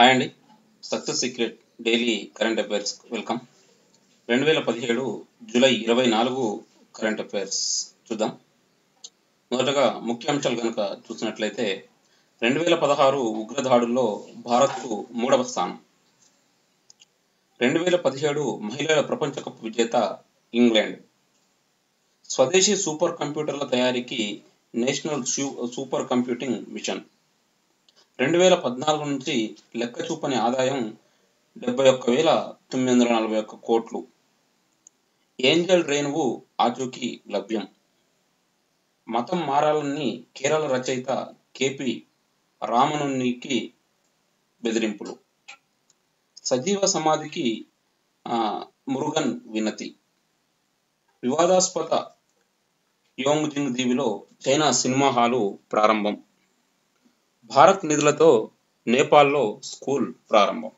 Hi అండి. Success secret daily current affairs welcome. రెండు వేల పదిహేడు జూలై ఇరవై నాలుగు కరెంట్ అఫైర్స్ చూద్దాం. మొదటగా ముఖ్యాంశాలు కనుక చూసినట్లయితే రెండు వేల పదహారు ఉగ్రదాడుల్లో భారత్కు మూడవ స్థానం. రెండు వేల పదిహేడు మహిళల ప్రపంచ కప్ విజేత ఇంగ్లాండ్. స్వదేశీ సూపర్ కంప్యూటర్ల తయారీకి నేషనల్ సూపర్ కంప్యూటింగ్ మిషన్. రెండు వేల పద్నాలుగు నుంచి లెక్క చూపని ఆదాయం డెబ్బై ఒక్క వేల తొమ్మిది వందల నలభై ఒక్క కోట్లు. ఏంజల్ రేణువు ఆచూకీ లభ్యం. మతం మారాలని కేరళ రచయిత కేపి రామనునికి బెదిరింపులు. సజీవ సమాధికి మురుగన్ వినతి. వివాదాస్పద యోంగ్జింగ్ దీవిలో చైనా సినిమా హాలు ప్రారంభం. భారత్ నిధులతో నేపాల్లో స్కూల్ ప్రారంభం.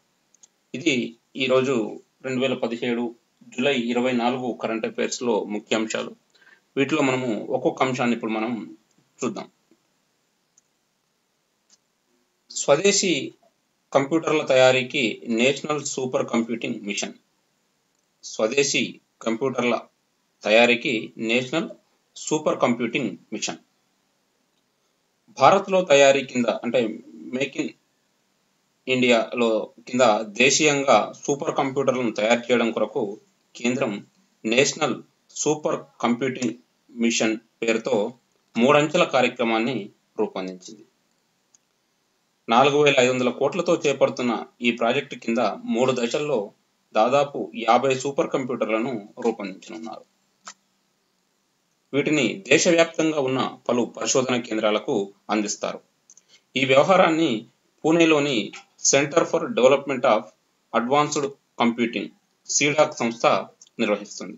ఇది ఈరోజు రెండు వేల పదిహేడు జూలై ఇరవై నాలుగు కరెంట్ అఫైర్స్లో ముఖ్యాంశాలు. వీటిలో మనము ఒక్కొక్క అంశాన్ని ఇప్పుడు మనం చూద్దాం. స్వదేశీ కంప్యూటర్ల తయారీకి నేషనల్ సూపర్ కంప్యూటింగ్ మిషన్. స్వదేశీ కంప్యూటర్ల తయారీకి నేషనల్ సూపర్ కంప్యూటింగ్ మిషన్. భారత్లో తయారీ కింద అంటే మేక్ ఇన్ ఇండియాలో కింద దేశీయంగా సూపర్ కంప్యూటర్లను తయారు చేయడం కొరకు కేంద్రం నేషనల్ సూపర్ కంప్యూటింగ్ మిషన్ పేరుతో మూడంచెల కార్యక్రమాన్ని రూపొందించింది. నాలుగు వేల ఐదు వందల కోట్లతో చేపడుతున్న ఈ ప్రాజెక్టు కింద మూడు దశల్లో దాదాపు యాభై సూపర్ కంప్యూటర్లను రూపొందించనున్నారు. వీటిని దేశవ్యాప్తంగా ఉన్న పలు పరిశోధన కేంద్రాలకు అందిస్తారు. ఈ వ్యవహారాన్ని పూణేలోని centre for development of advanced computing CDAC సంస్థ నిర్వహిస్తుంది.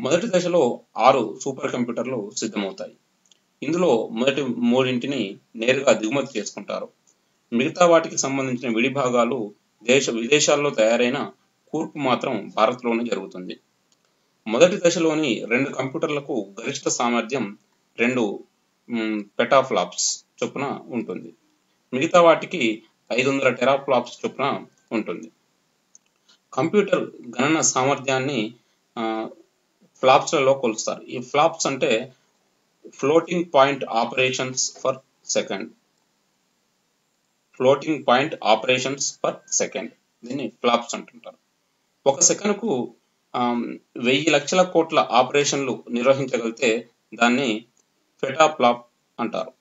మొదటి దశలో ఆరు సూపర్ కంప్యూటర్లు సిద్ధమవుతాయి. ఇందులో మొదటి మూడింటిని నేరుగా దిగుమతి చేసుకుంటారు. మిగతా వాటికి సంబంధించిన విడి భాగాలు దేశ విదేశాల్లో తయారైన కూర్పు మాత్రం భారత్లోనే జరుగుతుంది. మొదటి దశలోని రెండు కంప్యూటర్లకు గరిష్ట సామర్థ్యం రెండు పెటాఫ్లాప్స్ చొప్పున ఉంటుంది. మిగతా వాటికి ఐదు వందల టెరాఫ్లాప్స్ చొప్పున ఉంటుంది. కంప్యూటర్ గణన సామర్థ్యాన్ని ఫ్లాప్స్లలో కొలుస్తారు. ఈ ఫ్లాప్స్ అంటే floating point operations for second floating point operations per second దీన్ని ఫ్లాప్స్ అంటుంటారు. ఒక సెకండ్కు వెయ్యి లక్షల కోట్ల ఆపరేషన్లు నిర్వహించగలిగితే దాన్ని ఫెటాప్లాప్ అంటారు.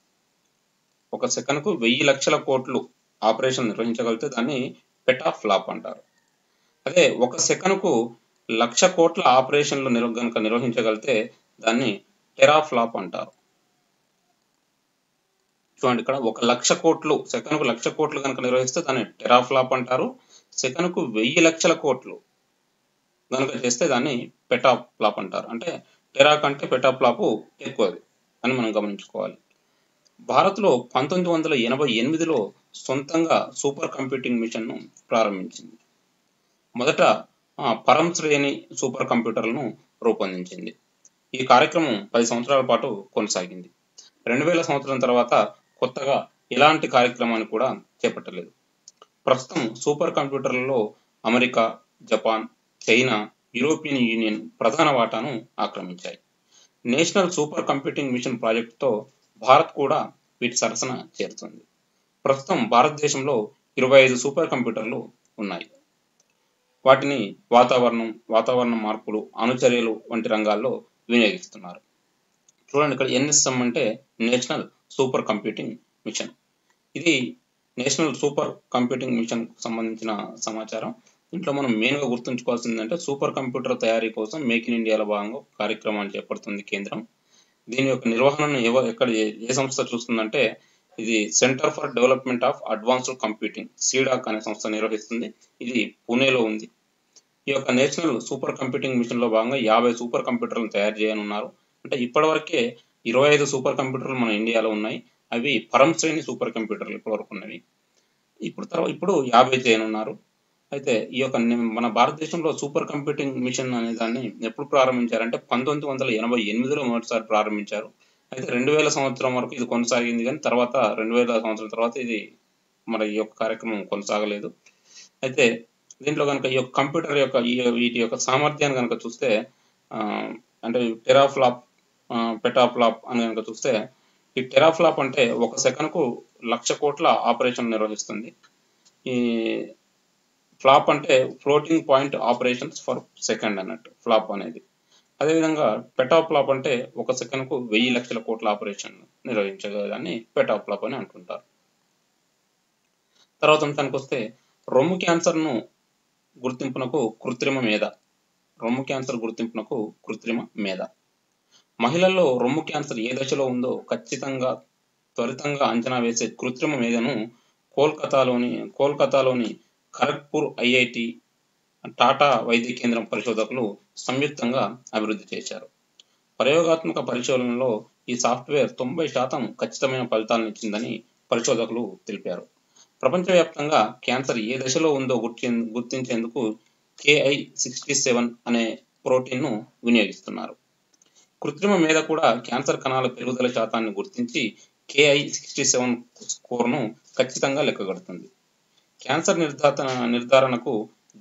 ఒక సెకండ్కు వెయ్యి లక్షల కోట్లు ఆపరేషన్ నిర్వహించగలిగితే దాన్ని పెటాఫ్లాప్ అంటారు. అదే ఒక సెకండ్కు లక్ష కోట్ల ఆపరేషన్లు నిర్వ కనుక నిర్వహించగలిగితే దాన్ని టెరాఫ్లాప్ అంటారు. చూడండి ఇక్కడ ఒక లక్ష కోట్లు సెకండ్కు లక్ష కోట్లు కనుక నిర్వహిస్తే దాన్ని టెరాఫ్లాప్ అంటారు. సెకండ్కు వెయ్యి లక్షల కోట్లు కనుక చేస్తే దాన్ని పెటాప్లాప్ అంటారు. అంటే టెరా కంటే పెటాప్లాపు ఎక్కువది అని మనం గమనించుకోవాలి. భారత్లో పంతొమ్మిది వందల ఎనభై ఎనిమిదిలో సొంతంగా సూపర్ కంప్యూటింగ్ మిషన్ను ప్రారంభించింది. మొదట పరం శ్రేణి సూపర్ కంప్యూటర్లను రూపొందించింది. ఈ కార్యక్రమం పది సంవత్సరాల పాటు కొనసాగింది. రెండు వేల సంవత్సరం తర్వాత కొత్తగా ఎలాంటి కార్యక్రమాన్ని కూడా చేపట్టలేదు. ప్రస్తుతం super కంప్యూటర్లలో America Japan China European Union ప్రధాన వాటాను ఆక్రమించాయి. నేషనల్ సూపర్ కంప్యూటింగ్ మిషన్ ప్రాజెక్టుతో భారత్ కూడా వీటి సరసన చేరుతుంది. ప్రస్తుతం భారతదేశంలో ఇరవై ఐదు సూపర్ కంప్యూటర్లు ఉన్నాయి. వాటిని వాతావరణం వాతావరణ మార్పులు అనుచర్యలు వంటి రంగాల్లో వినియోగిస్తున్నారు. చూడండి ఇక్కడ ఎన్ఎస్ఎం అంటే నేషనల్ సూపర్ కంప్యూటింగ్ మిషన్. ఇది నేషనల్ సూపర్ కంప్యూటింగ్ మిషన్ సంబంధించిన సమాచారం. దీంట్లో మనం మెయిన్గా గుర్తుంచుకోవాల్సిందంటే సూపర్ కంప్యూటర్ తయారీ కోసం మేక్ ఇన్ ఇండియాలో భాగంగా కార్యక్రమాన్ని చేపడుతుంది కేంద్రం. దీని యొక్క నిర్వహణను ఎవ ఎక్కడ ఏ సంస్థ చూస్తుందంటే ఇది centre for development of advanced computing CDAC అనే సంస్థ నిర్వహిస్తుంది. ఇది పూణేలో ఉంది. ఈ యొక్క నేషనల్ సూపర్ కంప్యూటింగ్ మిషన్లో భాగంగా యాభై సూపర్ కంప్యూటర్లను తయారు చేయనున్నారు. అంటే ఇప్పటివరకే ఇరవై ఐదు సూపర్ కంప్యూటర్లు మన ఇండియాలో ఉన్నాయి. అవి పరం శ్రేణి సూపర్ కంప్యూటర్లు ఇప్పటివరకు ఉన్నవి. ఇప్పుడు తర్వాత ఇప్పుడు యాభై చేయనున్నారు. అయితే ఈ యొక్క మన భారతదేశంలో సూపర్ కంప్యూటింగ్ మిషన్ అనే దాన్ని ఎప్పుడు ప్రారంభించారంటే పంతొమ్మిది వందల ఎనభై ఎనిమిదిలో మొదటిసారి ప్రారంభించారు. అయితే రెండు వేల సంవత్సరం వరకు ఇది కొనసాగింది కానీ తర్వాత రెండు వేల సంవత్సరం తర్వాత ఇది మన ఈ యొక్క కార్యక్రమం కొనసాగలేదు. అయితే దీంట్లో కనుక ఈ యొక్క కంప్యూటర్ యొక్క ఈ వీటి యొక్క సామర్థ్యాన్ని కనుక చూస్తే అంటే టెరాఫ్లాప్ పెటాఫ్లాప్ అని కనుక చూస్తే ఈ టెరాఫ్లాప్ అంటే ఒక సెకనుకు లక్ష కోట్ల ఆపరేషన్ నిర్వహిస్తుంది. ఈ ఫ్లాప్ అంటే floating point operations for second అన్నట్టు ఫ్లాప్ అనేది. అదేవిధంగా పెటాఫ్లాప్ అంటే ఒక సెకండ్కు వెయ్యి లక్షల కోట్ల ఆపరేషన్ నిర్వహించగలదాన్ని పెటాఫ్లాప్ అని అంటుంటారు తర్వాత అంశానికి వస్తే రొమ్ము క్యాన్సర్ను గుర్తింపునకు కృత్రిమ మేధ. రొమ్ము క్యాన్సర్ గుర్తింపునకు కృత్రిమ మేధ. మహిళల్లో రొమ్ము క్యాన్సర్ ఏ దశలో ఉందో ఖచ్చితంగా త్వరితంగా అంచనా వేసే కృత్రిమ మేధను కోల్కతాలోని కోల్కతాలోని ఖరగ్పూర్ ఐఐటి టాటా వైద్య కేంద్రం పరిశోధకులు సంయుక్తంగా అభివృద్ధి చేశారు. ప్రయోగాత్మక పరిశోధనలో ఈ సాఫ్ట్వేర్ తొంభై శాతం ఖచ్చితమైన ఫలితాలను ఇచ్చిందని పరిశోధకులు తెలిపారు. ప్రపంచవ్యాప్తంగా క్యాన్సర్ ఏ దశలో ఉందో గుర్తి గుర్తించేందుకు కేఐ సిక్స్టీ సెవెన్ అనే ప్రోటీన్ను వినియోగిస్తున్నారు. కృత్రిమ మీద కూడా క్యాన్సర్ కణాల పెరుగుదల శాతాన్ని గుర్తించి కేఐ సిక్స్టీ సెవెన్ స్కోర్ను ఖచ్చితంగా లెక్కగడుతుంది. క్యాన్సర్ నిర్ధారణ నిర్ధారణకు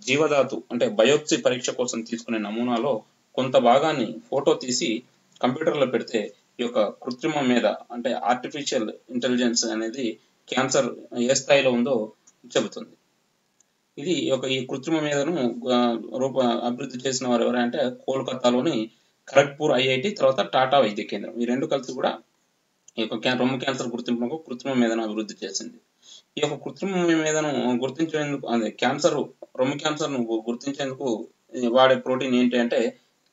జీవధాతు అంటే బయోప్సీ పరీక్ష కోసం తీసుకునే నమూనాలో కొంత భాగాన్ని ఫోటో తీసి కంప్యూటర్లో పెడితే ఈ యొక్క కృత్రిమ మీద అంటే ఆర్టిఫిషియల్ ఇంటెలిజెన్స్ అనేది క్యాన్సర్ ఏ స్థాయిలో ఉందో చెబుతుంది. ఇది ఒక ఈ కృత్రిమ మీదను రూప అభివృద్ధి చేసిన వారు ఎవరంటే కోల్కతాలోని ఖరగ్పూర్ ఐఐటి తర్వాత టాటా వైద్య కేంద్రం. ఈ రెండు కలిసి కూడా ఈ యొక్క రొమ్ము క్యాన్సర్ గుర్తింపునకు కృత్రిమ మీదను అభివృద్ధి చేసింది. ఈ యొక్క కృత్రిమ మీదను గుర్తించేందుకు అదే క్యాన్సర్ రొమ్ము క్యాన్సర్ను గుర్తించేందుకు వాడే ప్రోటీన్ ఏంటి అంటే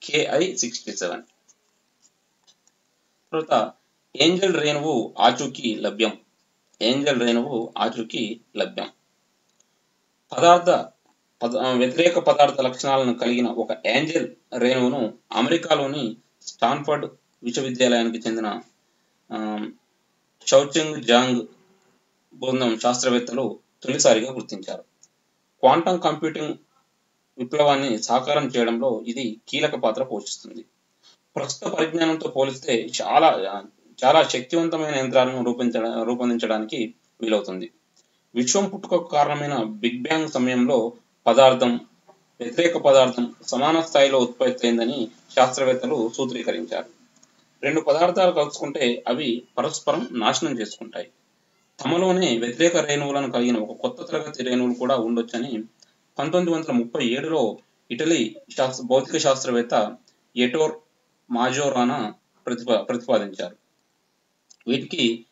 కేఐ సిక్స్టీ సెవెన్. తర్వాత ఏంజల్ రేణువు ఆచూకీ లభ్యం. ఏంజల్ రేణువు ఆచూకీ లభ్యం. పదార్థ పద వ్యతిరేక పదార్థ లక్షణాలను కలిగిన ఒక ఏంజల్ రేణువును అమెరికాలోని స్టాన్ఫర్డ్ విశ్వవిద్యాలయానికి చెందిన షౌచింగ్ జాంగ్ బృందం శాస్త్రవేత్తలు తొలిసారిగా గుర్తించారు. క్వాంటం కంప్యూటింగ్ విప్లవాన్ని సాకారం చేయడంలో ఇది కీలక పాత్ర పోషిస్తుంది. ప్రస్తుత పరిజ్ఞానంతో పోలిస్తే చాలా చాలా శక్తివంతమైన యంత్రాలను రూపొందించడ రూపొందించడానికి వీలవుతుంది. విశ్వం పుట్టుకకు కారణమైన బిగ్ బ్యాంగ్ సమయంలో పదార్థం వ్యతిరేక పదార్థం సమాన స్థాయిలో ఉత్పత్తి అయిందని శాస్త్రవేత్తలు సూత్రీకరించారు. రెండు పదార్థాలు కలుసుకుంటే అవి పరస్పరం నాశనం చేసుకుంటాయి. తమలోనే వ్యతిరేక రేణువులను కలిగిన ఒక కొత్త తరగతి రేణువులు కూడా ఉండొచ్చని పంతొమ్మిది వందల ముప్పై ఏడులో ఇటలీ శాస్త్ర భౌతిక శాస్త్రవేత్త ఎటోర్ మాజోరానా ప్రతిపా ప్రతిపాదించారు. వీటికి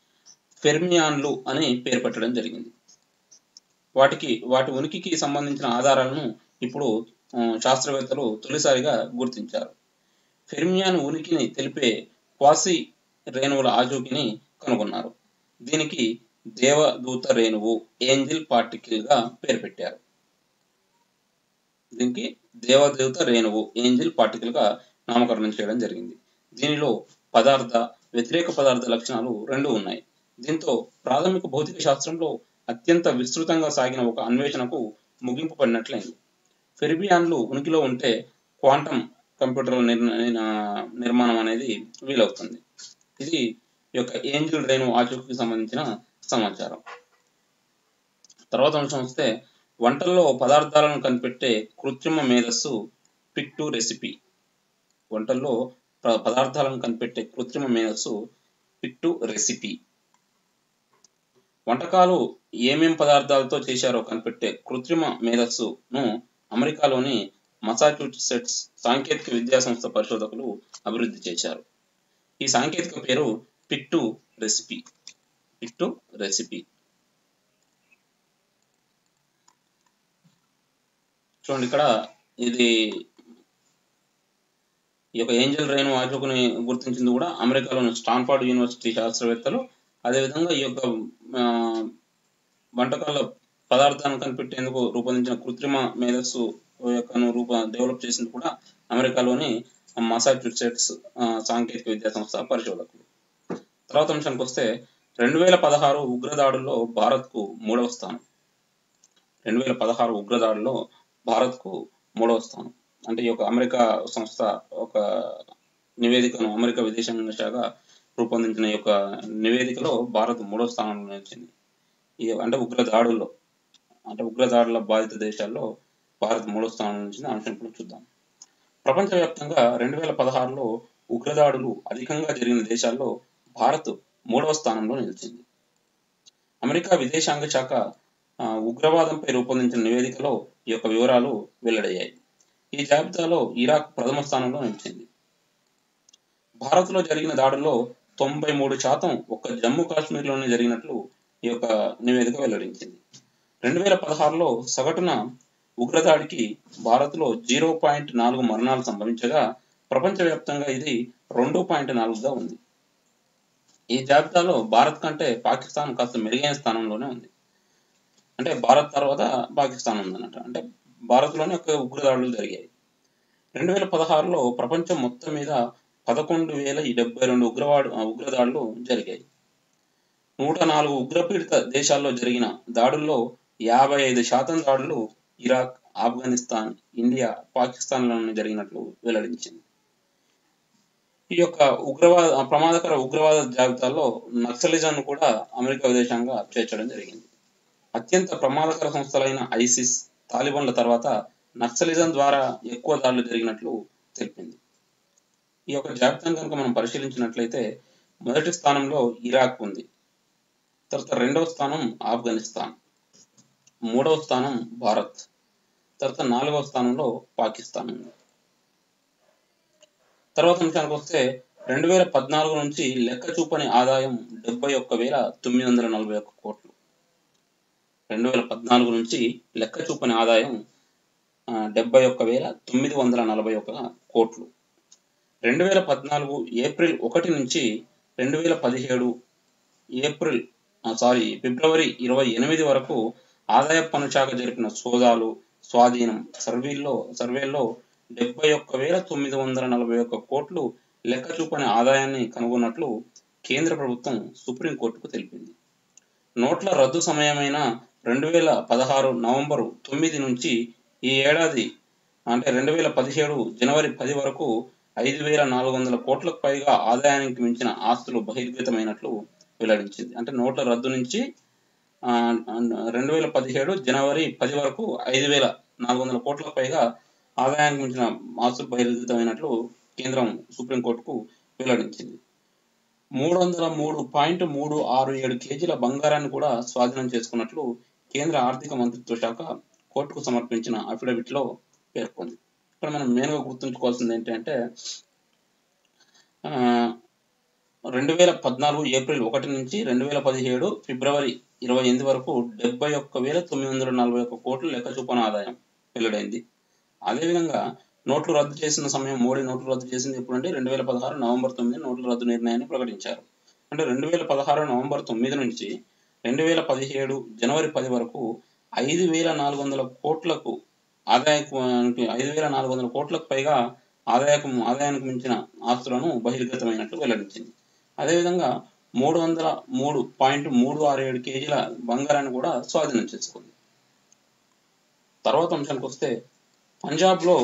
ఫెర్మియాన్లు అని పేరు పెట్టడం జరిగింది. వాటికి వాటి ఉనికికి సంబంధించిన ఆధారాలను ఇప్పుడు శాస్త్రవేత్తలు తొలిసారిగా గుర్తించారు. ఫెర్మియాన్ ఉనికిని తెలిపే క్వాసి రేణువుల ఆచూకీని కనుగొన్నారు. దీనికి దేవదూత రేణువు ఏంజిల్ పార్టికల్గా పేరు పెట్టారు. దీనికి దేవదూత రేణువు ఏంజిల్ పార్టికల్గా నామకరణం చేయడం జరిగింది. దీనిలో పదార్థ వ్యతిరేక పదార్థ లక్షణాలు రెండు ఉన్నాయి. దీంతో ప్రాథమిక భౌతిక శాస్త్రంలో అత్యంత విస్తృతంగా సాగిన ఒక అన్వేషణకు ముగింపు పడినట్లయింది. ఫెర్బియాన్లు ఉనికిలో ఉంటే క్వాంటం కంప్యూటర్ నిర్మాణం అనేది వీలవుతుంది. ఇది యొక్క ఏంజిల్ రేణు ఆచూకీకి సంబంధించిన సమాచారం. తర్వాత అంశం వస్తే వంటల్లో పదార్థాలను కనిపెట్టే కృత్రిమ మేధస్సు పిక్ టు రెసిపీ. వంటల్లో పదార్థాలను కనిపెట్టే కృత్రిమ మేధస్సు పిక్ టు రెసిపీ. వంటకాలు ఏమేం పదార్థాలతో చేశారో కనిపెట్టే కృత్రిమ మేధస్సును అమెరికాలోని మసాచ్యూసెట్స్ సాంకేతిక విద్యా సంస్థ పరిశోధకులు అభివృద్ధి చేశారు. ఈ సాంకేతిక పేరు పిక్ టు రెసిపీ. ఇటు రెసిపీ చూడండి ఇక్కడ ఇది ఈ యొక్క ఏంజల్ రైన్ ఆచూకుని గుర్తించింది కూడా అమెరికాలోని స్టాన్ఫర్డ్ యూనివర్సిటీ శాస్త్రవేత్తలు. అదేవిధంగా ఈ యొక్క వంటకాల పదార్థాన్ని కనిపెట్టేందుకు రూపొందించిన కృత్రిమ మేధస్సు యొక్క రూప డెవలప్ చేసింది కూడా అమెరికాలోని మసాచ్యూసెట్స్ సాంకేతిక విద్యా సంస్థ పరిశోధకులు. తర్వాత అంశానికి వస్తే రెండు వేల పదహారు ఉగ్రదాడుల్లో భారత్కు మూడవ స్థానం. రెండు వేల పదహారు ఉగ్రదాడుల్లో భారత్కు మూడవ స్థానం. అంటే ఈ యొక్క అమెరికా సంస్థ ఒక నివేదికను అమెరికా విదేశాంగ శాఖ రూపొందించిన ఈ యొక్క నివేదికలో భారత్ మూడవ స్థానంలో నిలిచింది. ఈ అంటే ఉగ్రదాడుల్లో అంటే ఉగ్ర దాడుల బాధిత దేశాల్లో భారత్ మూడో స్థానం నుంచి అంశం ఇప్పుడు చూద్దాం. ప్రపంచవ్యాప్తంగా రెండు వేల పదహారులో ఉగ్రదాడులు అధికంగా జరిగిన దేశాల్లో భారత్ మూడవ స్థానంలో నిలిచింది. అమెరికా విదేశాంగ శాఖ ఉగ్రవాదంపై రూపొందించిన నివేదికలో ఈ యొక్క వివరాలు వెల్లడయ్యాయి. ఈ జాబితాలో ఇరాక్ ప్రథమ స్థానంలో నిలిచింది. భారత్లో జరిగిన దాడుల్లో తొంభై మూడు శాతం ఒక్క జమ్మూ కాశ్మీర్లోనే జరిగినట్లు ఈ యొక్క నివేదిక వెల్లడించింది. రెండు వేల పదహారులో సగటున ఉగ్రదాడికి భారత్లో జీరో పాయింట్ నాలుగు మరణాలు సంభవించగా ప్రపంచవ్యాప్తంగా ఇది రెండు పాయింట్ నాలుగుగా ఉంది. ఈ జాబితాలో భారత్ కంటే పాకిస్తాన్ కాస్త మెరుగైన స్థానంలోనే ఉంది. అంటే భారత్ తర్వాత పాకిస్తాన్ ఉందన్నట్టు అంటే భారత్లోనే ఒక ఉగ్రదాడులు జరిగాయి. రెండు వేల పదహారులో ప్రపంచం మొత్తం మీద పదకొండు వేల డెబ్బై రెండు ఉగ్రవాడు ఉగ్రదాడులు జరిగాయి. నూట నాలుగు ఉగ్రపీడిత దేశాల్లో జరిగిన దాడుల్లో యాభై ఐదు శాతం దాడులు ఇరాక్ ఆఫ్ఘనిస్తాన్ ఇండియా పాకిస్తాన్లోనే జరిగినట్లు వెల్లడించింది. ఈ యొక్క ఉగ్రవాద ప్రమాదకర ఉగ్రవాద జాబితాలో నక్సలిజంను కూడా అమెరికా విదేశంగా చేర్చడం జరిగింది. అత్యంత ప్రమాదకర సంస్థలైన ఐసిస్ తాలిబాన్ల తర్వాత నక్సలిజం ద్వారా ఎక్కువ దాడులు జరిగినట్లు తెలిపింది. ఈ యొక్క జాబితాను కనుక మనం పరిశీలించినట్లయితే మొదటి స్థానంలో ఇరాక్ ఉంది. తర్వాత రెండవ స్థానం ఆఫ్ఘనిస్తాన్. మూడవ స్థానం భారత్. తర్వాత నాలుగవ స్థానంలో పాకిస్తాన్ ఉంది. తర్వాత అంశానికి వస్తే రెండు వేల పద్నాలుగు నుంచి లెక్క చూపని ఆదాయం డెబ్బై ఒక్క వేల తొమ్మిది వందల నలభై ఒక్క కోట్లు. రెండు వేల పద్నాలుగు నుంచి లెక్క చూపని ఆదాయం డెబ్బై ఒక్క వేల తొమ్మిది వందల నలభై ఒక్క కోట్లు. రెండు వేల పద్నాలుగు ఏప్రిల్ ఒకటి నుంచి రెండు వేల పదిహేడు ఏప్రిల్ ఆ, సారీ ఫిబ్రవరి ఇరవై ఎనిమిది వరకు ఆదాయ పన్ను శాఖ జరిపిన సోదాలు స్వాధీనం సర్వీల్లో సర్వేల్లో డెబ్బై ఒక్క వేల తొమ్మిది వందల నలభై ఒక్క కోట్లు లెక్క చూపని ఆదాయాన్ని కనుగొన్నట్లు కేంద్ర ప్రభుత్వం సుప్రీంకోర్టుకు తెలిపింది. నోట్ల రద్దు సమయమైన రెండు వేల పదహారు నవంబరు తొమ్మిది నుంచి ఈ ఏడాది అంటే రెండు వేల పదిహేడు జనవరి పది వరకు ఐదు వేల నాలుగు వందల కోట్లకు పైగా ఆదాయానికి మించిన ఆస్తులు బహిర్గతమైనట్లు వెల్లడించింది. అంటే నోట్ల రద్దు నుంచి రెండు వేల పదిహేడు జనవరి పది వరకు ఐదు వేల నాలుగు వందల కోట్లకు పైగా ఆదాయానికి మించిన ఆస్తులు బహిర్గతమైనట్లు కేంద్రం సుప్రీంకోర్టుకు వెల్లడించింది. మూడు వందల మూడు పాయింట్ మూడు ఆరు ఏడు కేజీల బంగారాన్ని కూడా స్వాధీనం చేసుకున్నట్లు కేంద్ర ఆర్థిక మంత్రిత్వ శాఖ కోర్టుకు సమర్పించిన అఫిడవిట్లో పేర్కొంది. ఇక్కడ మనం మెయిన్గా గుర్తుంచుకోవాల్సింది ఏంటంటే ఆ, రెండు వేల పద్నాలుగు ఏప్రిల్ ఒకటి నుంచి రెండు వేల పదిహేడు ఫిబ్రవరి ఇరవై ఎనిమిది వరకు డెబ్బై ఒక్క వేల తొమ్మిది వందల నలభై ఒక్క కోట్ల లెక్క చూపన ఆదాయం వెల్లడైంది. అదేవిధంగా నోట్లు రద్దు చేసిన సమయం మోడీ నోట్లు రద్దు చేసింది ఎప్పుడంటే రెండు వేల పదహారు నవంబర్ తొమ్మిది నోట్ల రద్దు నిర్ణయాన్ని ప్రకటించారు. అంటే రెండు వేల పదహారు నవంబర్ తొమ్మిది నుంచి రెండు వేల పదిహేడు జనవరి పది వరకు ఐదు వేల నాలుగు వందల కోట్లకు ఆదాయానికి ఐదు వేల నాలుగు వందల కోట్లకు పైగా ఆదాయకు ఆదాయానికి మించిన ఆస్తులను బహిర్గతమైనట్లు వెల్లడించింది. అదేవిధంగా మూడు వందల మూడు పాయింట్ మూడు ఆరు ఏడు కేజీల బంగారాన్ని కూడా స్వాధీనం చేసుకుంది. తర్వాత అంశానికి వస్తే పంజాబ్లో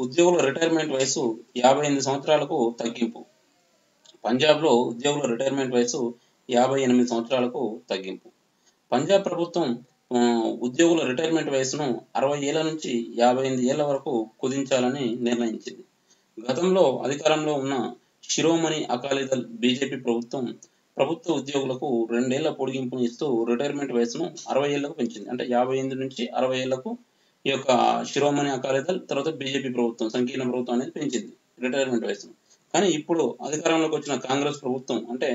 ఉద్యోగుల రిటైర్మెంట్ వయసు యాభై ఎనిమిది సంవత్సరాలకు తగ్గింపు. పంజాబ్లో ఉద్యోగుల రిటైర్మెంట్ వయసు యాభై ఎనిమిది సంవత్సరాలకు తగ్గింపు. పంజాబ్ ప్రభుత్వం ఉద్యోగుల రిటైర్మెంట్ వయసును అరవై ఏళ్ళ నుంచి యాభై ఎనిమిది ఏళ్ళ వరకు కుదించాలని నిర్ణయించింది. గతంలో అధికారంలో ఉన్న శిరోమణి అకాలీదళ్ బీజేపీ ప్రభుత్వం ప్రభుత్వ ఉద్యోగులకు రెండేళ్ళ పొడిగింపును ఇస్తూ రిటైర్మెంట్ వయసును అరవై ఏళ్ళకు పెంచింది. అంటే యాభై ఎనిమిది నుంచి అరవై ఏళ్ళకు ఈ యొక్క శిరోమణి అకాలీదళ్ తర్వాత బీజేపీ ప్రభుత్వం సంకీర్ణ ప్రభుత్వం అనేది పెంచింది రిటైర్మెంట్ వయసును కానీ ఇప్పుడు అధికారంలోకి వచ్చిన కాంగ్రెస్ ప్రభుత్వం అంటే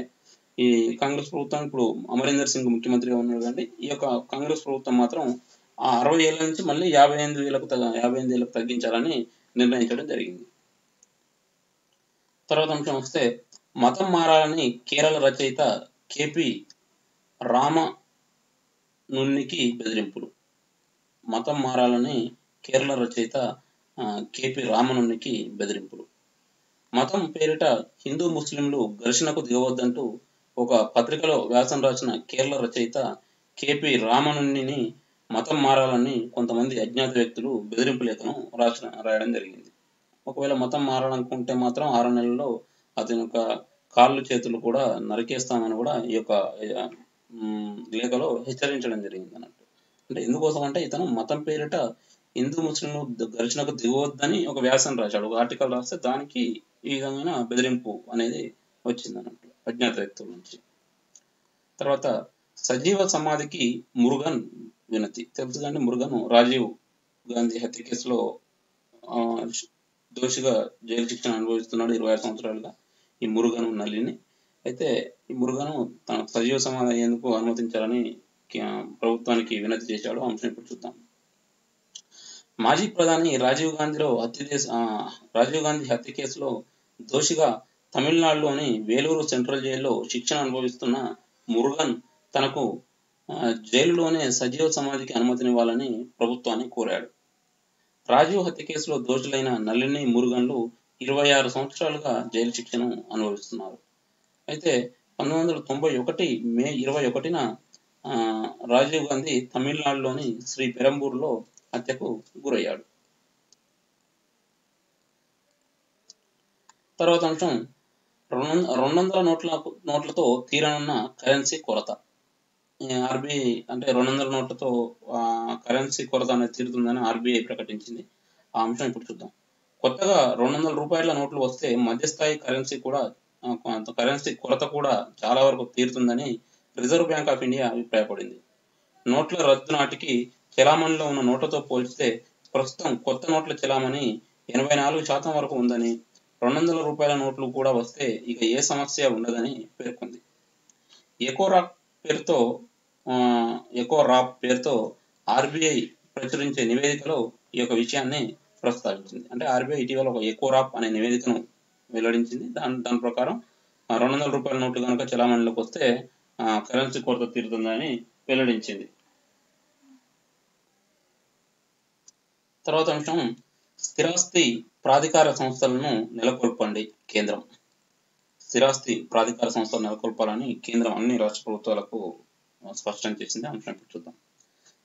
ఈ కాంగ్రెస్ ప్రభుత్వం ఇప్పుడు అమరీందర్ సింగ్ ముఖ్యమంత్రిగా ఉన్నాడు కండి ఈ యొక్క కాంగ్రెస్ ప్రభుత్వం మాత్రం ఆ అరవై ఏళ్ళ నుంచి మళ్ళీ యాభై ఎనిమిది వేలకు యాభై ఎనిమిది వేలకు తగ్గించాలని నిర్ణయించడం జరిగింది. తర్వాత అంశం వస్తే మతం మారాలని కేరళ రచయిత కేపి రామ నున్నికి బెదిరింపులు. మతం మారాలని కేరళ రచయిత కేపి రామనునికి బెదిరింపులు. మతం పేరిట హిందూ ముస్లింలు ఘర్షణకు దిగవద్దంటూ ఒక పత్రికలో వ్యాసం రాసిన కేరళ రచయిత కేపి రామనుని మతం మారాలని కొంతమంది అజ్ఞాత వ్యక్తులు బెదిరింపు లేఖను రాసిన రాయడం జరిగింది. ఒకవేళ మతం మారాలనుకుంటే మాత్రం ఆరు నెలల్లో అతని యొక్క కాళ్ళు చేతులు కూడా నరికేస్తామని కూడా ఈ యొక్క లేఖలో హెచ్చరించడం జరిగింది అన్నట్టు అంటే ఎందుకోసం అంటే ఇతను మతం పేరిట హిందూ ముస్లింలు ద- ఘర్షణకు దిగవద్దని ఒక వ్యాసం రాశాడు. ఒక ఆర్టికల్ రాస్తే దానికి ఈ విధమైన బెదిరింపు అనేది వచ్చింది అన్నట్టు అజ్ఞాత వ్యక్తుల నుంచి. తర్వాత సజీవ సమాధికి మురుగన్ వినతి. తెలుసు కానీ మురుగన్? రాజీవ్ గాంధీ హత్య కేసులో దోషిగా జైలు శిక్షణ అనుభవిస్తున్నాడు ఇరవై ఆరు సంవత్సరాలుగా ఈ మురుగను నల్లిని అయితే ఈ మురుగను తన సజీవ సమాధి అయ్యేందుకు అనుమతించాలని ప్రభుత్వానికి వినతి చేశాడు అంశం ఇప్పుడు చూద్దాం. మాజీ ప్రధాని రాజీవ్ గాంధీలో హత్య రాజీవ్ గాంధీ హత్య కేసులో దోషిగా తమిళనాడులోని వేలూరు సెంట్రల్ జైల్లో శిక్షణ అనుభవిస్తున్న మురుగన్ తనకు జైలులోనే సజీవ సమాధికి అనుమతినివ్వాలని ప్రభుత్వాన్ని కోరాడు. రాజీవ్ హత్య కేసులో దోషులైన నళిని మురుగన్లు ఇరవై ఆరు సంవత్సరాలుగా జైలు శిక్షను అనుభవిస్తున్నారు. అయితే పంతొమ్మిది వందల తొంభై ఒకటి మే ఇరవై ఒకటిన రాజీవ్ గాంధీ తమిళనాడులోని శ్రీ పెరంబూర్లో హత్యకు గురయ్యాడు. తర్వాత అంశం రెండు రెండు వందల నోట్ల నోట్లతో తీరనున్న కరెన్సీ కొరత. ఆర్బీఐ అంటే రెండు వందల నోట్లతో కరెన్సీ కొరత అనేది తీరుతుందని ఆర్బీఐ ప్రకటించింది. ఆ అంశం ఇప్పుడు చూద్దాం. కొత్తగా రెండు వందల రూపాయల నోట్లు వస్తే మధ్యస్థాయి కరెన్సీ కూడా కరెన్సీ కొరత కూడా చాలా వరకు తీరుతుందని రిజర్వ్ బ్యాంక్ ఆఫ్ ఇండియా అభిప్రాయపడింది. నోట్ల రద్దు నాటికి చెలామణిలో ఉన్న నోట్లతో పోల్చితే ప్రస్తుతం కొత్త నోట్ల చెలామణి ఎనభై నాలుగు శాతం వరకు ఉందని రెండు వందల రూపాయల నోట్లు కూడా వస్తే ఇక ఏ సమస్య ఉండదని పేర్కొంది. ఎకోరాప్ పేరుతో ఎకోరాప్ పేరుతో ఆర్బీఐ ప్రచురించే నివేదికలో ఈ యొక్క విషయాన్ని ప్రస్తావించింది. అంటే ఆర్బీఐ ఇటీవల ఒక ఎకోరాప్ అనే నివేదికను వెల్లడించింది. దాని దాని ప్రకారం రెండు వందల రూపాయల నోట్లు కనుక చలామణిలోకి వస్తే కరెన్సీ కొరత తీరుతుందని వెల్లడించింది. తర్వాత అంశం స్థిరాస్తి ప్రాధికార సంస్థలను నెలకొల్పండి కేంద్రం. స్థిరాస్తి ప్రాధికార సంస్థలు నెలకొల్పాలని కేంద్రం అన్ని రాష్ట్ర ప్రభుత్వాలకు స్పష్టం చేసింది. అంశం చూద్దాం.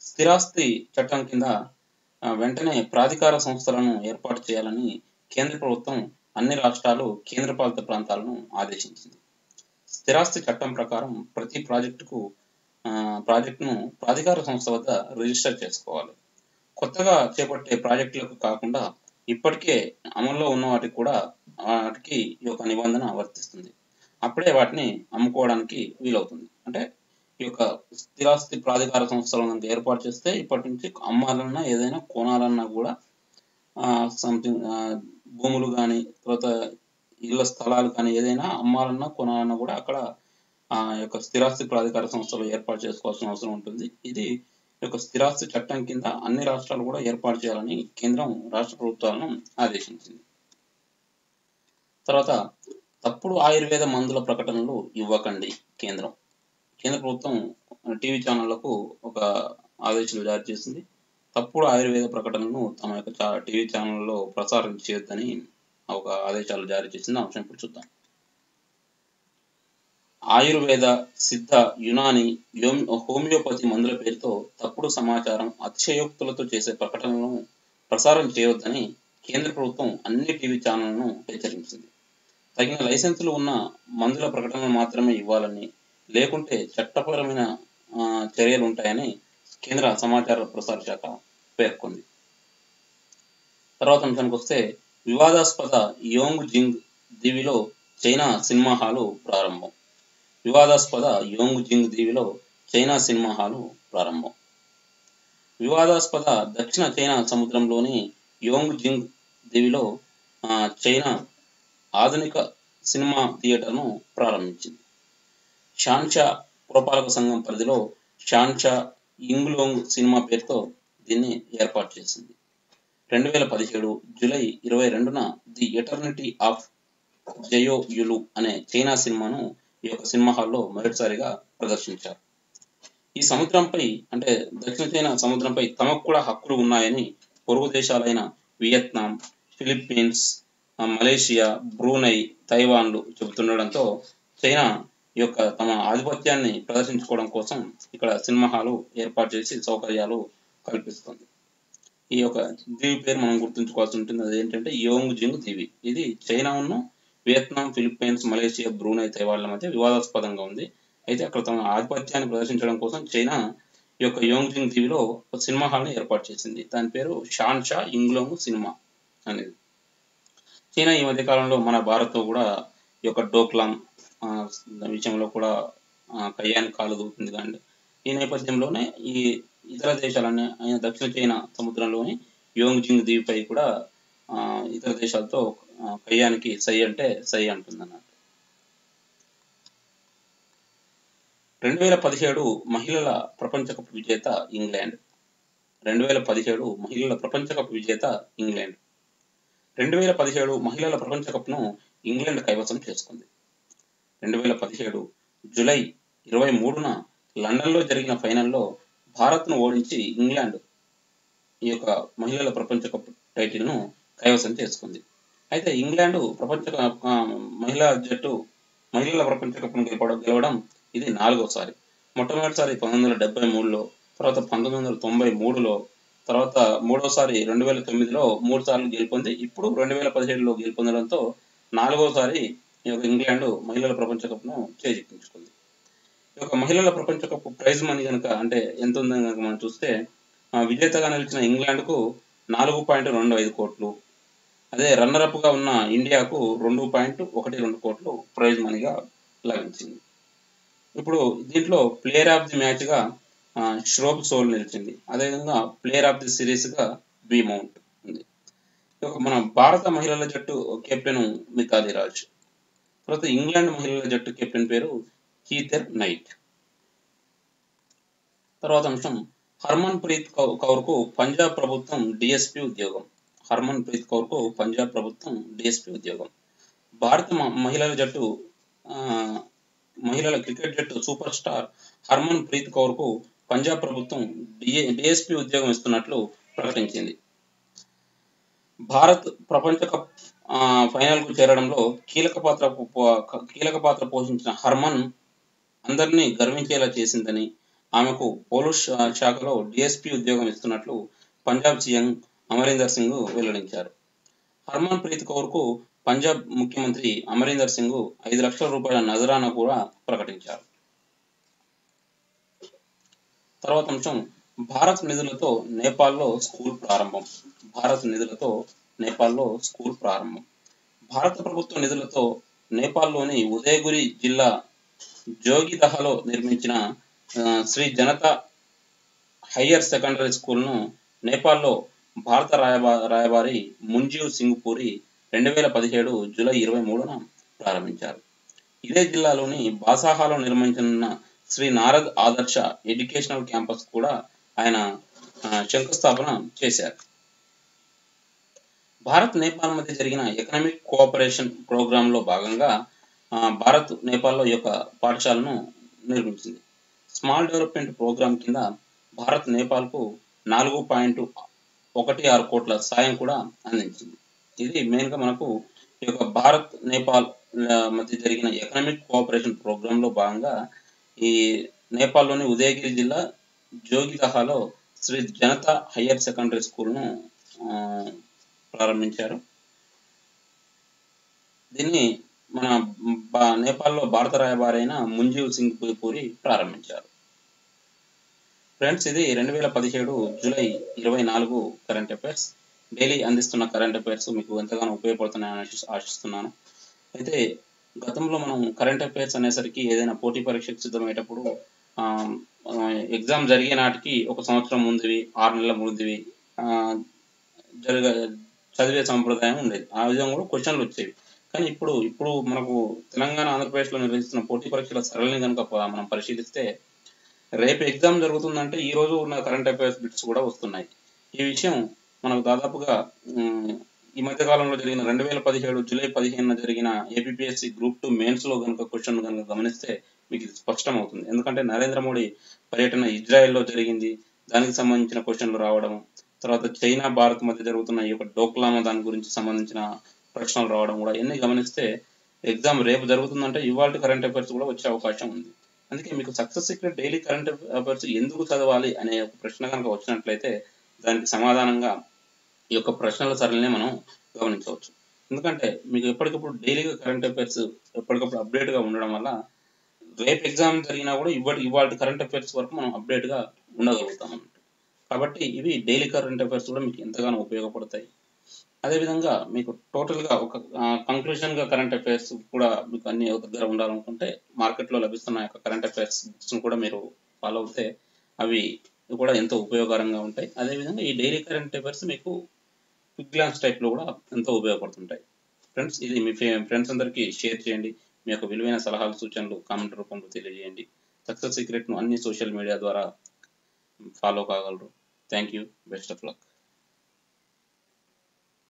స్థిరాస్తి చట్టం కింద వెంటనే ప్రాధికార సంస్థలను ఏర్పాటు చేయాలని కేంద్ర ప్రభుత్వం అన్ని రాష్ట్రాలు కేంద్రపాలిత ప్రాంతాలను ఆదేశించింది. స్థిరాస్తి చట్టం ప్రకారం ప్రతి ప్రాజెక్టుకు ప్రాజెక్టును ప్రాధికార సంస్థ వద్ద రిజిస్టర్ చేసుకోవాలి. కొత్తగా చేపట్టే ప్రాజెక్టులకు కాకుండా ఇప్పటికే అమల్లో ఉన్న వాటికి కూడా వాటికి ఈ యొక్క నిబంధన వర్తిస్తుంది. అప్పుడే వాటిని అమ్ముకోవడానికి వీలవుతుంది. అంటే ఈ యొక్క స్థిరాస్తి ప్రాధికార సంస్థలు కనుక ఏర్పాటు చేస్తే ఇప్పటి నుంచి అమ్మాలన్నా ఏదైనా కొనాలన్నా కూడా సంథింగ్ భూములు కానీ తర్వాత ఇళ్ళ స్థలాలు కానీ ఏదైనా అమ్మాలన్నా కొనాలన్నా కూడా అక్కడ ఆ యొక్క స్థిరాస్తి ప్రాధికార సంస్థలు ఏర్పాటు చేసుకోవాల్సిన అవసరం ఉంటుంది. ఇది యొక్క స్థిరాస్తి చట్టం కింద అన్ని రాష్ట్రాలు కూడా ఏర్పాటు చేయాలని కేంద్రం రాష్ట్ర ప్రభుత్వాలను ఆదేశించింది. తర్వాత తప్పుడు ఆయుర్వేద మందుల ప్రకటనలు ఇవ్వకండి కేంద్రం. కేంద్ర ప్రభుత్వం టీవీ ఛానళ్ళకు ఒక ఆదేశాలు జారీ చేసింది. తప్పుడు ఆయుర్వేద ప్రకటనలను తమ యొక్క టీవీ ఛానల్లో ప్రసారం చేయొద్దని ఒక ఆదేశాలు జారీ చేసింది. అంశం ఇప్పుడు చూద్దాం. ఆయుర్వేద సిద్ధ యునాని హోమియోపతి మందుల పేరుతో తప్పుడు సమాచారం అతిశయోక్తులతో చేసే ప్రకటనలను ప్రసారం చేయవద్దని కేంద్ర ప్రభుత్వం అన్ని టీవీ ఛానళ్ళను హెచ్చరించింది. తగిన లైసెన్సులు ఉన్న మందుల ప్రకటనలు మాత్రమే ఇవ్వాలని లేకుంటే చట్టపరమైన చర్యలు ఉంటాయని కేంద్ర సమాచార ప్రసార శాఖ పేర్కొంది. తర్వాత అంశానికి వస్తే వివాదాస్పద యోంగ్ జింగ్ దీవిలో చైనా సినిమా హాలు ప్రారంభం. వివాదాస్పద యోంగ్ జింగ్ దీవిలో చైనా సినిమా హాలు ప్రారంభం. వివాదాస్పద దక్షిణ చైనా సముద్రంలోని యోంగ్ జింగ్ దీవిలో చైనా ఆధునిక సినిమా థియేటర్ను ప్రారంభించింది. షాన్షా పురపాలక సంఘం పరిధిలో షాన్షా ఇంగ్లోంగ్ సినిమా పేరుతో దీన్ని ఏర్పాటు చేసింది. రెండు వేల పదిహేడు జూలై ఇరవై రెండున the eternity of Jiao Yulu అనే చైనా సినిమాను ఈ యొక్క సినిమా హాల్లో మొదటిసారిగా ప్రదర్శించారు. ఈ సముద్రంపై అంటే దక్షిణ చైనా సముద్రంపై తమకు కూడా హక్కులు ఉన్నాయని పొరుగు దేశాలైన వియత్నాం ఫిలిప్పీన్స్ మలేషియా బ్రూనై తైవాన్లు చెబుతుండడంతో చైనా ఈ యొక్క తమ ఆధిపత్యాన్ని ప్రదర్శించుకోవడం కోసం ఇక్కడ సినిమా హాలు ఏర్పాటు చేసి సౌకర్యాలు కల్పిస్తుంది. ఈ యొక్క దీవి పేరు మనం గుర్తుంచుకోవాల్సి ఉంటుంది. అది ఏంటంటే యోంగ్ జింగ్ దీవి. ఇది చైనా ఉన్న వియత్నాం ఫిలిప్పైన్స్ మలేషియా బ్రూనై తైవాళ్ళ మధ్య వివాదాస్పదంగా ఉంది. అయితే అక్కడ తమ ఆధిపత్యాన్ని ప్రదర్శించడం కోసం చైనా ఈ యొక్క యోంగ్ జింగ్ దీవిలో ఒక సినిమా హాల్ని ఏర్పాటు చేసింది. దాని పేరు షాన్ షా ఇంగ్లోంగ్ సినిమా అనేది. చైనా ఈ మధ్య కాలంలో మన భారత్తో కూడా ఈ యొక్క డోక్లాం విషయంలో కూడా కయ్యాన్ని కాలు దూకుంది కానీ ఈ నేపథ్యంలోనే ఈ ఇతర దేశాలని ఆయన దక్షిణ చైనా సముద్రంలోని యోంగ్జింగ్ దీవిపై కూడా ఇతర దేశాలతో కయ్యానికి సై అంటే సై అంటుంది అన్నట్టు రెండు వేల పదిహేడు మహిళల ప్రపంచ కప్ విజేత ఇంగ్లాండ్. రెండు వేల పదిహేడు మహిళల ప్రపంచ కప్ విజేత ఇంగ్లాండ్. రెండు వేల పదిహేడు మహిళల ప్రపంచ కప్ను ఇంగ్లాండ్ కైవసం చేసుకుంది. రెండు వేల పదిహేడు జూలై ఇరవై మూడున లండన్లో జరిగిన ఫైనల్లో భారత్ను ఓడించి ఇంగ్లాండ్ ఈ యొక్క మహిళల ప్రపంచ కప్ టైటిల్ను కైవసం చేసుకుంది. అయితే ఇంగ్లాండ్ ప్రపంచ కప్- మహిళా జట్టు మహిళల ప్రపంచ కప్ను గెలవడం గెలవడం ఇది నాలుగోసారి. మొట్టమొదటిసారి పంతొమ్మిది వందల డెబ్బై మూడులో తర్వాత పంతొమ్మిది వందల తొంభై మూడులో తర్వాత మూడోసారి రెండు వేల తొమ్మిదిలో మూడు సార్లు గెలుపొంది ఇప్పుడు రెండు వేల పదిహేడులో గెలుపొందడంతో నాలుగోసారి ఈ యొక్క ఇంగ్లాండ్ మహిళల ప్రపంచ కప్ను చేజిక్కించుకుంది. ఈ యొక్క మహిళల ప్రపంచ కప్ ప్రైజ్ మనీ కనుక అంటే ఎంత ఉందని కనుక మనం చూస్తే విజేతగా నిలిచిన ఇంగ్లాండ్కు నాలుగు పాయింట్ రెండు ఐదు కోట్లు అదే రన్నర్ అప్గా ఉన్న ఇండియాకు రెండు పాయింట్ ఒకటి రెండు కోట్లు ప్రైజ్ మనీగా లభించింది. ఇప్పుడు దీంట్లో ప్లేయర్ ఆఫ్ ది మ్యాచ్గా ష్రోబ్ సోల్ నిలిచింది. అదేవిధంగా ప్లేయర్ ఆఫ్ ది సిరీస్గా బి మౌంట్ ఉంది మన భారత మహిళల జట్టు కెప్టెన్ మితాలి రాజ్. తర్వాత ఇంగ్లాండ్ మహిళల జట్టు కెప్టెన్ పేరు హీథర్ నైట్. తర్వాత అంశం హర్మన్ ప్రీత్ కౌ- కౌర్కు పంజాబ్ ప్రభుత్వం డిఎస్పి ఉద్యోగం. హర్మన్ ప్రీత్ కౌర్కు పంజాబ్ ప్రభుత్వం డిఎస్పి ఉద్యోగం. భారత మహిళల జట్టు మహిళల క్రికెట్ జట్టు సూపర్ స్టార్ హర్మన్ ప్రీత్ కౌర్కు పంజాబ్ ప్రభుత్వం డిఎస్పి ఉద్యోగం ఇస్తున్నట్లు ప్రకటించింది. భారత్ ప్రపంచ కప్ ఆ, ఫైనల్కు చేరడంలో కీలక పాత్ర కీలక పాత్ర పోషించిన హర్మన్ అందరినీ గర్వించేలా చేసిందని ఆమెకు పోలీస్ శాఖలో డిఎస్పీ ఉద్యోగం ఇస్తున్నట్లు పంజాబ్ సీఎం అమరీందర్ సింగ్ వెల్లడించారు. హర్మన్ ప్రీత్ కౌర్కు పంజాబ్ ముఖ్యమంత్రి అమరీందర్ సింగ్ ఐదు లక్షల రూపాయల నజరానా కూడా ప్రకటించారు. తర్వాత అంశం భారత్ నిధులతో నేపాల్లో స్కూల్ ప్రారంభం. భారత్ నిధులతో నేపాల్లో స్కూల్ ప్రారంభం. భారత ప్రభుత్వ నిధులతో నేపాల్లోని ఉదయగిరి జిల్లా జోగిదహలో నిర్మించిన శ్రీ జనతా హయ్యర్ సెకండరీ స్కూల్ను నేపాల్లో భారత రాయబా రాయబారి ముంజీవ్ సింగ్ పూరి రెండు వేల పదిహేడు జూలై ఇరవై మూడున ప్రారంభించారు. ఇదే జిల్లాలోని బాసాహాలో నిర్మించనున్న శ్రీ నారద్ ఆదర్శ ఎడ్యుకేషనల్ క్యాంపస్ కూడా ఆయన శంకుస్థాపన చేశారు. భారత్ నేపాల్ మధ్య జరిగిన ఎకనామిక్ కోఆపరేషన్ ప్రోగ్రాంలో భాగంగా భారత్ నేపాల్లో ఈ యొక్క పాఠశాలను నిర్మించింది. స్మాల్ డెవలప్మెంట్ ప్రోగ్రామ్ కింద భారత్ నేపాల్కు నాలుగు పాయింట్ ఒకటి ఆరు కోట్ల సాయం కూడా అందించింది. ఇది మెయిన్గా మనకు ఈ యొక్క భారత్ నేపాల్ మధ్య జరిగిన ఎకనామిక్ కోఆపరేషన్ ప్రోగ్రాంలో భాగంగా ఈ నేపాల్లోని ఉదయగిరి జిల్లా జోగిదహాలో శ్రీ జనతా హయ్యర్ సెకండరీ స్కూల్ను ప్రారంభించారు. దీన్ని మన నేపాల్లో భారత రాయబారైన ముంజీవ్ సింగ్ పూరి ప్రారంభించారు. ఫ్రెండ్స్ ఇది రెండు వేల పదిహేడు జూలై ఇరవై నాలుగు కరెంట్ అఫైర్స్. డైలీ అందిస్తున్న కరెంట్ అఫైర్స్ మీకు ఎంతగానో ఉపయోగపడుతున్నాయని ఆశిస్తున్నాను. అయితే గతంలో మనం కరెంట్ అఫైర్స్ అనేసరికి ఏదైనా పోటీ పరీక్షకు సిద్ధమయ్యేటప్పుడు ఎగ్జామ్ జరిగే నాటికి ఒక సంవత్సరం ముందువి ఆరు నెలల ముందువి జరిగే జరగ చదివే సంప్రదాయం ఉండేది. ఆ విధంగా కూడా క్వశ్చన్లు వచ్చేవి. కానీ ఇప్పుడు ఇప్పుడు మనకు తెలంగాణ ఆంధ్రప్రదేశ్లో నిర్వహిస్తున్న పోటీ పరీక్షల సరళిని కనుక మనం పరిశీలిస్తే రేపు ఎగ్జామ్ జరుగుతుందంటే ఈ రోజు ఉన్న కరెంట్ అఫైర్స్ బిట్స్ కూడా వస్తున్నాయి. ఈ విషయం మనకు దాదాపుగా ఈ మధ్య కాలంలో జరిగిన రెండు వేల పదిహేడు జూలై పదిహేనున జరిగిన ఏపీఎస్సి గ్రూప్ టూ మెయిన్స్లో కనుక క్వశ్చన్ కనుక గమనిస్తే మీకు ఇది స్పష్టం అవుతుంది ఎందుకంటే నరేంద్ర మోడీ పర్యటన ఇజ్రాయెల్లో జరిగింది. దానికి సంబంధించిన క్వశ్చన్లు రావడం తర్వాత చైనా భారత్ మధ్య జరుగుతున్న ఈ యొక్క డోక్లామా దాని గురించి సంబంధించిన ప్రశ్నలు రావడం కూడా ఇవన్నీ గమనిస్తే ఎగ్జామ్ రేపు జరుగుతుందంటే ఇవాళ కరెంట్ అఫైర్స్ కూడా వచ్చే అవకాశం ఉంది. అందుకే మీకు success secret daily current affairs ఎందుకు చదవాలి అనే ఒక ప్రశ్న కనుక వచ్చినట్లయితే దానికి సమాధానంగా ఈ యొక్క ప్రశ్నల సరళిని మనం గమనించవచ్చు. ఎందుకంటే మీకు ఎప్పటికప్పుడు డైలీగా కరెంట్ అఫైర్స్ ఎప్పటికప్పుడు అప్డేట్గా గా ఉండడం వల్ల రేపు ఎగ్జామ్ జరిగినా కూడా ఇవాటి ఇవాళ కరెంట్ అఫైర్స్ వరకు మనం అప్డేట్గా ఉండగలుగుతాం అన్నమాట. కాబట్టి ఇవి డైలీ కరెంట్ అఫైర్స్ కూడా మీకు ఎంతగానో ఉపయోగపడతాయి. అదేవిధంగా మీకు టోటల్గా ఒక కంక్లూషన్గా కరెంట్ అఫైర్స్ కూడా మీకు అన్ని ఒక దగ్గర ఉండాలనుకుంటే మార్కెట్లో లభిస్తున్న యొక్క కరెంట్ అఫైర్స్ బుక్స్ని కూడా మీరు ఫాలో అవుతే అవి కూడా ఎంతో ఉపయోగకరంగా ఉంటాయి. అదేవిధంగా ఈ డైలీ కరెంట్ అఫైర్స్ మీకు క్విక్ గ్లాన్స్ టైప్లో కూడా ఎంతో ఉపయోగపడుతుంటాయి. ఫ్రెండ్స్ ఇది మీ ఫ్రెండ్స్ అందరికీ షేర్ చేయండి. మీ యొక్క విలువైన సలహాలు సూచనలు కామెంట్ రూపంలో తెలియజేయండి. సక్సెస్ సీక్రెట్ను అన్ని సోషల్ మీడియా ద్వారా follow కాగలరు. Thank you best of luck